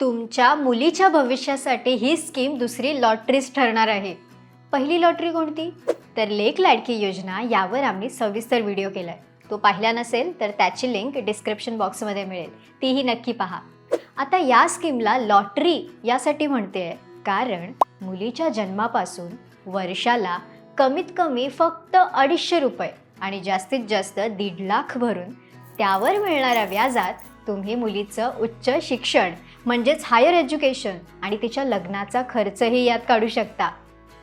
तुमच्या मुलीच्या भविष्यासाठी ही स्कीम दुसरी लॉटरीच ठरणार आहे. पहिली लॉटरी कोणती? तर लेख लाडकी योजना यावर आम्ही सविस्तर व्हिडिओ केला आहे तो पाहिला नसेल तर त्याची लिंक डिस्क्रिप्शन बॉक्समध्ये मिळेल. तीही नक्की पहा. आता या स्कीमला लॉटरी यासाठी म्हणते कारण मुलीच्या जन्मापासून वर्षाला कमीत कमी फक्त अडीचशे रुपये आणि जास्तीत जास्त दीड लाख भरून त्यावर मिळणाऱ्या व्याजात तुम्ही मुलीचं उच्च शिक्षण म्हणजेच हायर एज्युकेशन आणि तिच्या लग्नाचा खर्चही यात काढू शकता.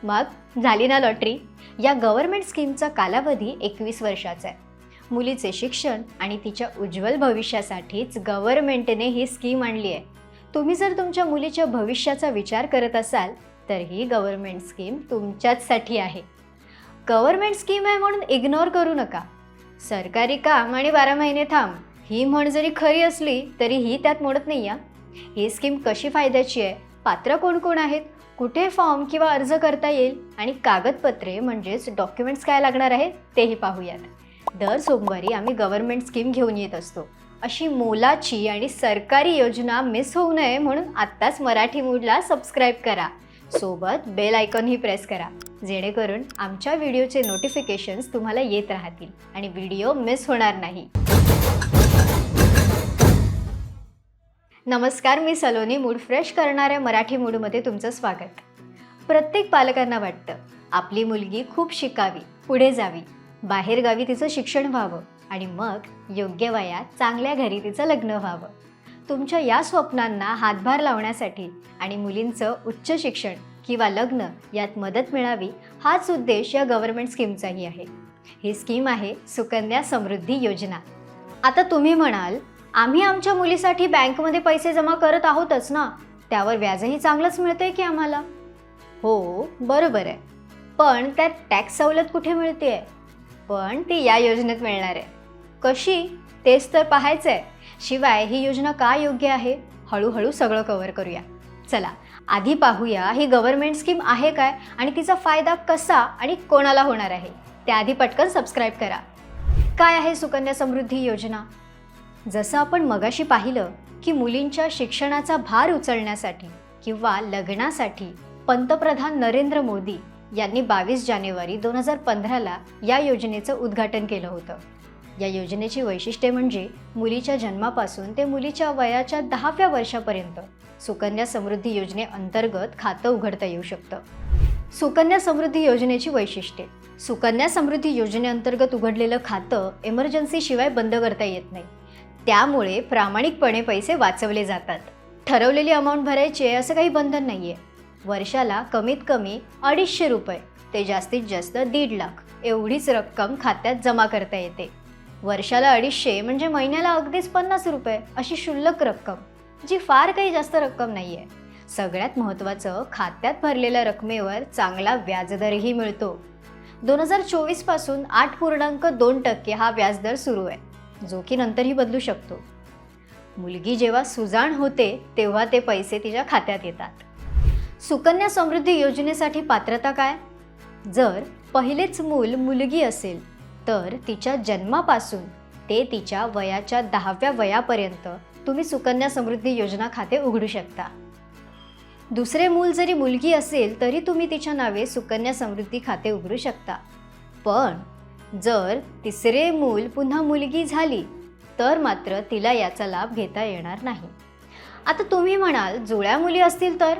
मग झाली ना लॉटरी या गव्हर्नमेंट स्कीमचा कालावधी एकवीस वर्षाचा आहे. मुलीचे शिक्षण आणि तिच्या उज्ज्वल भविष्यासाठीच गव्हर्नमेंटने ही स्कीम आणली आहे. तुम्ही जर तुमच्या मुलीच्या भविष्याचा विचार करत असाल तर ही गव्हर्नमेंट स्कीम तुमच्याचसाठी आहे. गव्हर्नमेंट स्कीम आहे म्हणून इग्नोर करू नका. सरकारी काम आणि बारा महिने थांब. ही म्हण जरी खरी असली तरी ही त्यात मोडत नाही या ही स्कीम कशी फायद्याची आहे? पात्र कोण कोण आहेत? कुठे फॉर्म किंवा अर्ज करता येईल? आणि कागदपत्रे म्हणजेच डॉक्युमेंट्स काय लागणार आहेत? तेही पाहूयात. दर सोमवारी आम्ही गव्हर्नमेंट स्कीम घेऊन येत असतो. अशी मोलाची आणि सरकारी योजना मिस होऊ नये म्हणून आत्ताच मराठी मूडला सबस्क्राईब करा. सोबत बेल आयकॉनही प्रेस करा. जेणेकरून आमच्या व्हिडिओचे नोटिफिकेशन्स तुम्हाला येत राहतील आणि व्हिडिओ मिस होणार नाही. नमस्कार मी सलोनी मूड फ्रेश करणाऱ्या मराठी मूडमध्ये तुमचं स्वागत. प्रत्येक पालकांना वाटतं आपली मुलगी खूप शिकावी पुढे जावी बाहेरगावी तिचं शिक्षण व्हावं आणि मग योग्य वयात चांगल्या घरी तिचं लग्न व्हावं. तुमच्या या स्वप्नांना हातभार लावण्यासाठी आणि मुलींचं उच्च शिक्षण किंवा लग्न यात मदत मिळावी हाच उद्देश या गव्हर्नमेंट स्कीमचाही आहे. ही स्कीम आहे सुकन्या समृद्धी योजना. आता तुम्ही म्हणाल आम्ही आमच्या मुलीसाठी बँकमध्ये पैसे जमा करत आहोतच ना? त्यावर व्याजही चांगलंच मिळतंय की आम्हाला? हो बरोबर आहे. पण त्यात टॅक्स सवलत कुठे मिळते पण ती या योजनेत मिळणार आहे. कशी? तेच तर पाहायचं आहे शिवाय ही योजना का योग्य आहे? हळूहळू सगळं कव्हर करूया. चला आधी पाहूया ही गव्हर्नमेंट स्कीम आहे काय आणि तिचा फायदा कसा आणि कोणाला होणार आहे. त्याआधी पटकन सबस्क्राईब करा. काय आहे सुकन्या समृद्धी योजना? जसं आपण मगाशी पाहिलं की मुलींच्या शिक्षणाचा भार उचलण्यासाठी किंवा लग्नासाठी पंतप्रधान नरेंद्र मोदी यांनी बावीस जानेवारी दोन हजार पंधराला या योजनेचं उद्घाटन केलं होतं. या योजनेची वैशिष्ट्ये म्हणजे मुलीच्या जन्मापासून ते मुलीच्या वयाच्या दहाव्या वर्षापर्यंत सुकन्या समृद्धी योजनेअंतर्गत खातं उघडता येऊ शकतं. सुकन्या समृद्धी योजनेची वैशिष्ट्ये. सुकन्या समृद्धी योजनेअंतर्गत उघडलेलं खातं इमर्जन्सीशिवाय बंद करता येत नाही. त्यामुळे प्रामाणिकपणे पैसे वाचवले जातात. ठरवलेली अमाऊंट भरायची आहे असं काही बंधन नाही आहे वर्षाला कमीत कमी अडीचशे रुपये ते जास्तीत जास्त दीड लाख एवढीच रक्कम खात्यात जमा करता येते. वर्षाला अडीचशे म्हणजे महिन्याला अगदीच पन्नास रुपये अशी शुल्लक रक्कम जी फार काही जास्त रक्कम नाही आहे सगळ्यात महत्त्वाचं खात्यात भरलेल्या रकमेवर चांगला व्याजदरही मिळतो. दोन हजार चोवीसपासून आठ पूर्णांक दोन टक्के हा व्याजदर सुरू आहे. जो की नंतरही बदलू शकतो. मुलगी जेव्हा सुजाण होते तेव्हा ते पैसे तिच्या खात्यात येतात. सुकन्या समृद्धी योजनेसाठी पात्रता काय? जर पहिलेच मूल मुलगी असेल तर तिच्या जन्मापासून ते तिच्या वयाच्या दहाव्या वयापर्यंत तुम्ही सुकन्या समृद्धी योजना खाते उघडू शकता. दुसरे मूल जरी मुलगी असेल तरी तुम्ही तिच्या नावे सुकन्या समृद्धी खाते उघडू शकता. पण जर तिसरे मूल पुन्हा मुलगी झाली तर मात्र तिला याचा लाभ घेता येणार नाही. आता तुम्ही म्हणाल जुळ्या मुली असतील तर?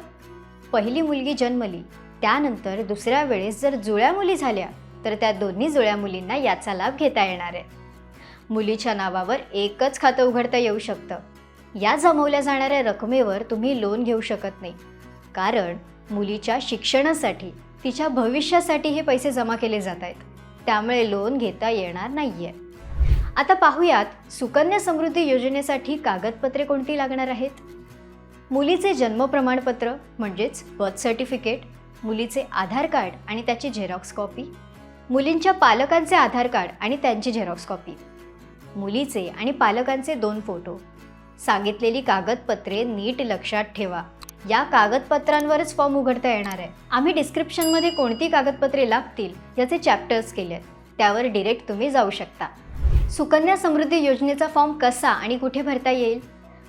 पहिली मुलगी जन्मली त्यानंतर दुसऱ्या वेळेस जर जुळ्या मुली झाल्या तर त्या दोन्ही जुळ्या मुलींना याचा लाभ घेता येणार आहे. मुलीच्या नावावर एकच खातं उघडता येऊ शकतं. या जमवल्या जाणाऱ्या रकमेवर तुम्ही लोन घेऊ शकत नाही. कारण मुलीच्या शिक्षणासाठी तिच्या भविष्यासाठी हे पैसे जमा केले जात आहेत. त्यामुळे लोन घेता येणार नाही आहे आता पाहूयात सुकन्या समृद्धी योजनेसाठी कागदपत्रे कोणती लागणार आहेत? मुलीचे जन्म प्रमाणपत्र म्हणजेच बर्थ सर्टिफिकेट मुलीचे आधार कार्ड आणि त्याची झेरॉक्स कॉपी मुलींच्या पालकांचे आधार कार्ड आणि त्यांची झेरॉक्स कॉपी मुलीचे आणि पालकांचे दोन फोटो सांगितलेली कागदपत्रे नीट लक्षात ठेवा. या कागदपत्रांवरच फॉर्म उघडता येणार आहे. आम्ही डिस्क्रिप्शनमध्ये कोणती कागदपत्रे लागतील याचे चॅप्टर्स केले. आहेत त्यावर डिरेक्ट तुम्ही जाऊ शकता. सुकन्या समृद्धी योजनेचा फॉर्म कसा आणि कुठे भरता येईल?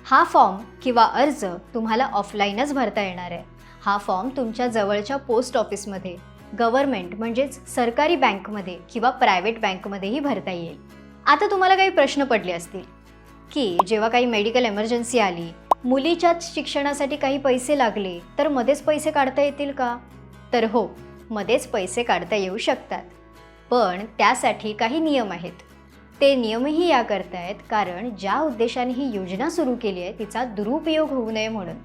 हा फॉर्म किंवा अर्ज तुम्हाला ऑफलाईनच भरता येणार आहे. हा फॉर्म तुमच्या जवळच्या पोस्ट ऑफिसमध्ये गव्हर्मेंट म्हणजेच सरकारी बँकमध्ये किंवा प्रायव्हेट बँकमध्येही भरता येईल. आता तुम्हाला काही प्रश्न पडले असतील की जेव्हा काही मेडिकल एमर्जन्सी आली मुलीच्याच शिक्षणासाठी काही पैसे लागले तर मध्येच पैसे काढता येतील का? तर हो मध्येच पैसे काढता येऊ शकतात. पण त्यासाठी काही नियम आहेत. ते नियमही या करतायत कारण ज्या उद्देशाने ही योजना सुरू केली आहे तिचा दुरुपयोग होऊ नये म्हणून.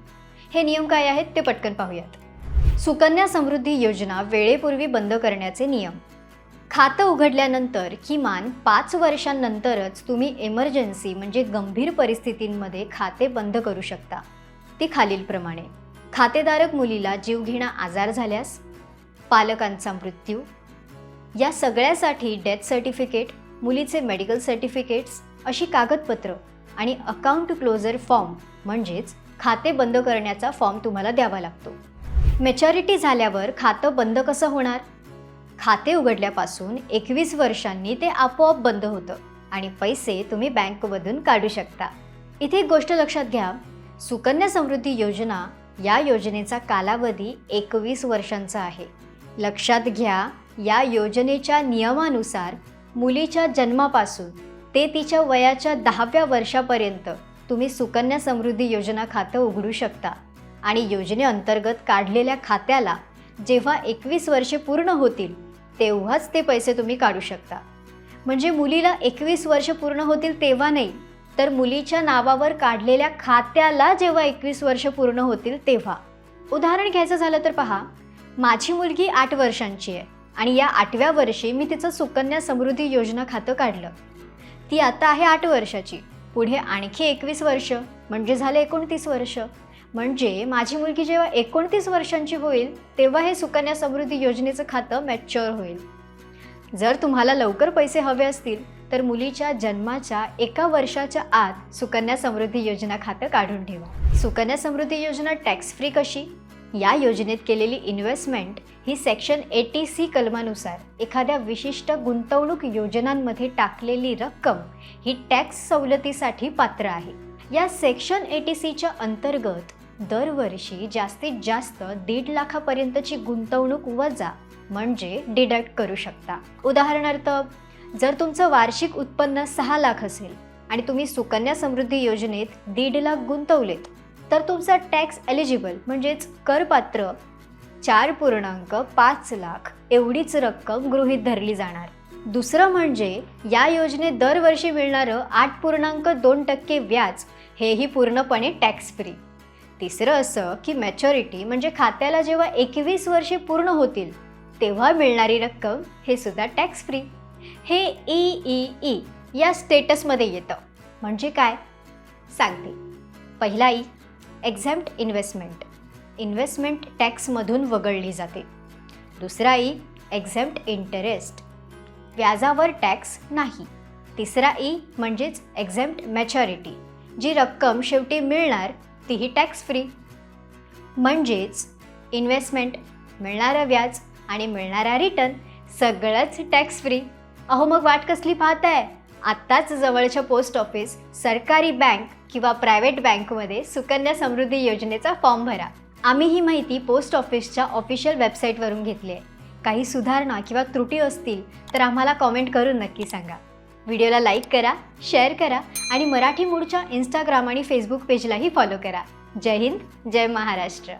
हे नियम काय आहेत ते पटकन पाहूयात. सुकन्या समृद्धी योजना वेळेपूर्वी बंद करण्याचे नियम. खातं उघडल्यानंतर किमान पाच वर्षांनंतरच तुम्ही एमर्जन्सी म्हणजे गंभीर परिस्थितींमध्ये खाते बंद करू शकता. ती खालीलप्रमाणे. खातेधारक मुलीला जीवघेणा आजार झाल्यास पालकांचा मृत्यू. या सगळ्यासाठी डेथ सर्टिफिकेट मुलीचे मेडिकल सर्टिफिकेट्स अशी कागदपत्र आणि अकाउंट क्लोजर फॉर्म म्हणजेच खाते बंद करण्याचा फॉर्म तुम्हाला द्यावा लागतो. मेच्युरिटी झाल्यावर खातं बंद कसं होणार? खाते उघडल्यापासून एकवीस वर्षांनी ते आपोआप बंद होतं आणि पैसे तुम्ही बँकमधून काढू शकता. इथे एक गोष्ट लक्षात घ्या. सुकन्या समृद्धी योजना या योजनेचा कालावधी एकवीस वर्षांचा आहे. लक्षात घ्या या योजनेच्या नियमानुसार मुलीच्या जन्मापासून ते तिच्या वयाच्या दहाव्या वर्षापर्यंत तुम्ही सुकन्या समृद्धी योजना खातं उघडू शकता आणि योजनेअंतर्गत काढलेल्या खात्याला जेव्हा एकवीस वर्षे पूर्ण होतील तेव्हाच ते पैसे तुम्ही काढू शकता. म्हणजे मुलीला एकवीस वर्ष पूर्ण होतील तेव्हा नाही तर मुलीच्या नावावर काढलेल्या खात्याला जेव्हा एकवीस वर्ष पूर्ण होतील तेव्हा. उदाहरण घ्यायचं झालं तर पहा माझी मुलगी आठ वर्षांची आहे आणि या आठव्या वर्षी मी तिचं सुकन्या समृद्धी योजना खातं काढलं. ती आता आहे आठ वर्षाची पुढे आणखी एकवीस वर्ष म्हणजे झाले एकोणतीस वर्ष. म्हणजे माझी मुलगी जेव्हा एकोणतीस वर्षांची होईल तेव्हा हे सुकन्या समृद्धी योजनेचं खातं मॅच्युअर होईल. जर तुम्हाला लवकर पैसे हवे असतील तर मुलीच्या जन्माच्या एका वर्षाच्या आत सुकन्या समृद्धी योजना खातं काढून ठेवा. सुकन्या समृद्धी योजना टॅक्स फ्री कशी? या योजनेत केलेली इन्व्हेस्टमेंट ही सेक्शन एटी सी कलमानुसार एखाद्या विशिष्ट गुंतवणूक योजनांमध्ये टाकलेली रक्कम ही टॅक्स सवलतीसाठी पात्र आहे. या सेक्शन एटी सीच्या अंतर्गत दरवर्षी जास्तीत जास्त दीड लाखापर्यंतची गुंतवणूक वजा म्हणजे डिडक्ट करू शकता. उदाहरणार्थ जर तुमचं वार्षिक उत्पन्न सहा लाख असेल आणि तुम्ही सुकन्या समृद्धी योजनेत दीड लाख गुंतवलेत तर तुमचा टॅक्स एलिजिबल म्हणजेच करपात्र चार पूर्णांक पाच लाख एवढीच रक्कम गृहीत धरली जाणार. दुसरं म्हणजे या योजनेत दरवर्षी मिळणारं आठ पूर्णांक दोन टक्के व्याज हेही पूर्णपणे टॅक्स फ्री तिसरं असं की मॅच्युरिटी म्हणजे खात्याला जेव्हा एकवीस वर्षे पूर्ण होतील तेव्हा मिळणारी रक्कम हे सुद्धा टॅक्स फ्री हे ई ई ई या स्टेटसमध्ये येतं. म्हणजे काय? सांगते. पहिला ई एक्झॅम्प्ट इन्व्हेस्टमेंट इन्व्हेस्टमेंट टॅक्समधून वगळली जाते. दुसरा ई एक्झॅम्प्ट इंटरेस्ट व्याजावर टॅक्स नाही. तिसरा ई म्हणजेच एक्झॅम्प्ट मॅच्युरिटी जी रक्कम शेवटी मिळणार तीही टॅक्स फ्री म्हणजेच इन्व्हेस्टमेंट मिळणारं व्याज आणि मिळणारा रिटर्न सगळंच टॅक्स फ्री अहो मग वाट कसली पाहताय? आत्ताच जवळच्या पोस्ट ऑफिस सरकारी बँक किंवा प्रायव्हेट बँकमध्ये सुकन्या समृद्धी योजनेचा फॉर्म भरा. आम्ही ही माहिती पोस्ट ऑफिसच्या ऑफिशियल वेबसाईटवरून घेतली आहे. काही सुधारणा किंवा त्रुटी असतील तर आम्हाला कॉमेंट करून नक्की सांगा. व्हिडिओला लाईक करा शेअर करा आणि मराठी मूडच्या इंस्टाग्राम आणि फेसबुक पेजलाही फॉलो करा. जय हिंद जय महाराष्ट्र.